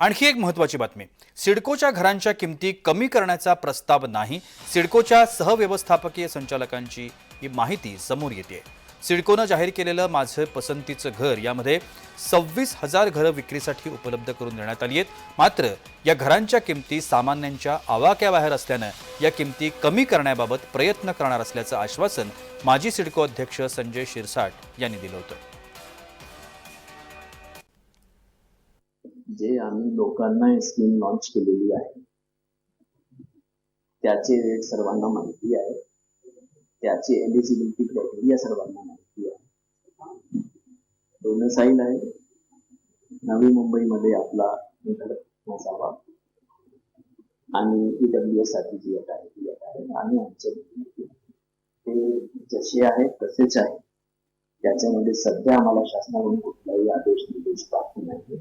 आणखी एक महत्त्वाची बातमी. सिडकोच्या घरांच्या किमती कमी करण्याचा प्रस्ताव नाही. सिडकोच्या सहव्यवस्थापकीय संचालकांची ही माहिती समोर येते. सिडकोनं जाहीर केलेलं माझं पसंतीचं घर यामध्ये सव्वीस हजार घरं विक्रीसाठी उपलब्ध करून देण्यात आली आहेत. मात्र या घरांच्या किमती सामान्यांच्या आवाक्याबाहेर असल्यानं या किमती कमी करण्याबाबत प्रयत्न करणार असल्याचं आश्वासन माजी सिडको अध्यक्ष संजय शिरसाट यांनी दिलं होतं. जे आम्ही लोकांना स्कीम लॉन्च केलेली आहे त्याचे रेट सर्वांना माहिती आहे. त्याची एलिजिबिलिटी क्रायटेरिया सर्वांना माहिती आहे. डोमेसाईल आहे. नवी मुंबईमध्ये आपला घर नसावा. आणि ईडब्ल्यू एससाठी जी अट आहे ती अट आहे. आणि आमचे ते जसे आहेत तसेच आहे. त्याच्यामध्ये सध्या आम्हाला शासनाकडून कुठलाही आदेश निर्देश प्राप्त नाही